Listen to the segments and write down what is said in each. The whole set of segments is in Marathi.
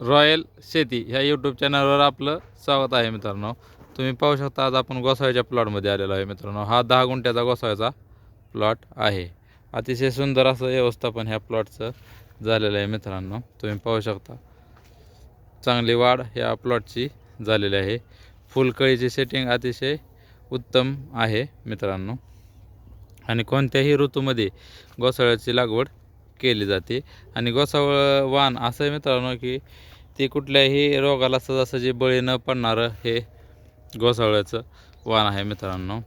रॉयल शेती ह्या यूट्यूब चॅनलवर आपलं स्वागत आहे मित्रांनो. तुम्ही पाहू शकता आज आपण गोसाव्याच्या प्लॉटमध्ये आलेलो आहे मित्रांनो. हा दहा गुंठ्याचा गोसाव्याचा प्लॉट आहे. अतिशय सुंदर असं व्यवस्थापन ह्या प्लॉटचं झालेलं आहे मित्रांनो. तुम्ही पाहू शकता. चांगली वाढ ह्या प्लॉटची झालेली आहे. फुलकळीची सेटिंग अतिशय उत्तम आहे मित्रांनो. आणि कोणत्याही ऋतूमध्ये गोसाळ्याची लागवड केली जाते. आणि गोसावळ वाण असं आहे मित्रांनो की ती कुठल्याही रोगाला सहजासहजी बळी न पडणारं हे गोसावळ्याचं वाण आहे मित्रांनो.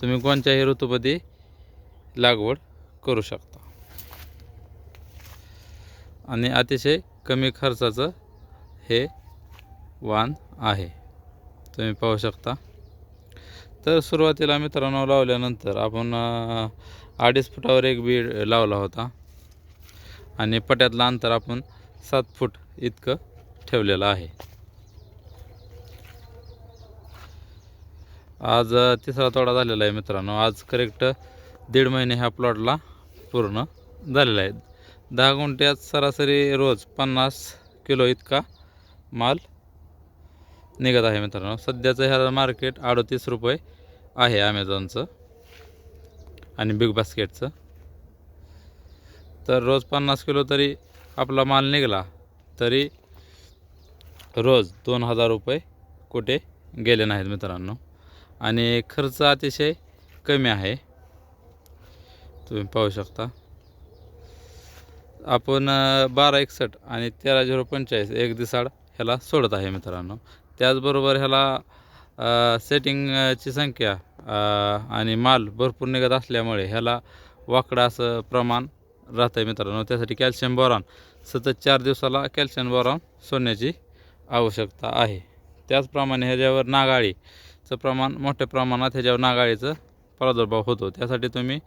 तुम्ही कोणत्याही ऋतूमध्ये लागवड करू शकता. आणि अतिशय कमी खर्चाचं हे वाण आहे. तुम्ही पाहू शकता. तर सुरुवातीला मित्रांनो लावल्यानंतर आपण अडीच फुटावर एक बीड लावला होता. आणि पट्यातलं अंतर आपण सात फूट इतकं ठेवलेलं आहे. आज तिसरा तोडा झालेला आहे मित्रांनो. आज करेक्ट दीड महिने ह्या प्लॉटला पूर्ण झालेला आहे. दहा गुंठ्यात सरासरी रोज पन्नास किलो इतका माल निघत आहे मित्रांनो. सध्याचं ह्याला मार्केट अडतीस रुपये आहे ॲमेझॉनचं आणि बिग बास्केटचं तर रोज पन्नास किलो तरी आपला माल निघाला तरी रोज दोन हजार रुपये कुठे गेले नाहीत मित्रांनो. आणि खर्च अतिशय कमी आहे. तुम्ही पाहू शकता. आपण बारा एकसष्ट आणि तेरा झिरो पंचेचाळीस एक दिसाड ह्याला सोडत आहे मित्रांनो. त्याचबरोबर ह्याला सेटिंगची संख्या आणि माल भरपूर निघत असल्यामुळे ह्याला वाकडं असं प्रमाण राहतं आहे मित्रांनो. त्यासाठी कॅल्शियम बोरॉन सतत चार दिवसाला कॅल्शियम बोरॉन सोडण्याची आवश्यकता आहे. त्याचप्रमाणे ह्याच्यावर नागाळीचं प्रमाण मोठ्या प्रमाणात ह्याच्यावर नागाळीचं प्रादुर्भाव होतो. त्यासाठी तुम्ही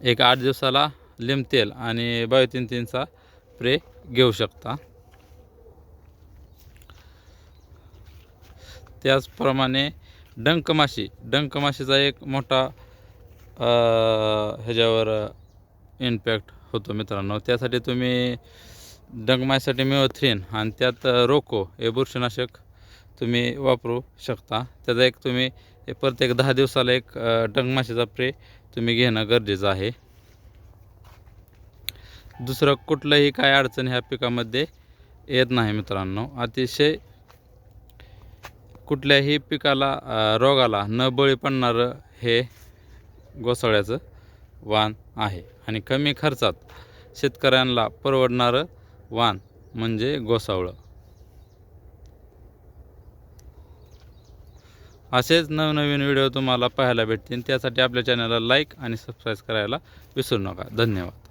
एक आठ दिवसाला लिंब तेल आणि बायोतीन तीनचा स्प्रे घेऊ शकता. त्याचप्रमाणे डंकमाशी. डंकमाशीचा एक मोठा ह्याच्यावर इम्पॅक्ट होतो मित्रांनो. त्यासाठी तुम्ही डंकमाशीसाठी मिओथ्रीन आणि त्यात रोको हे बुरशीनाशक तुम्ही वापरू शकता. त्याचा एक तुम्ही प्रत्येक दहा दिवसाला एक डंकमाशीचा प्रे तुम्ही घेणं गरजेचं आहे. दुसरं कुठलंही काय अडचण ह्या पिकामध्ये येत नाही मित्रांनो. अतिशय कुठल्याही पिकाला रोगाला न बळी पडणारं हे गोसाळ्याचं वाण आहे. आणि कमी खर्चात शेतकऱ्यांना परवडणारं वाण म्हणजे गोसावळं. असेच नवनवीन व्हिडिओ तुम्हाला पाहायला भेटतील. त्यासाठी आपल्या चॅनलला लाईक आणि सबस्क्राईब करायला विसरू नका. धन्यवाद.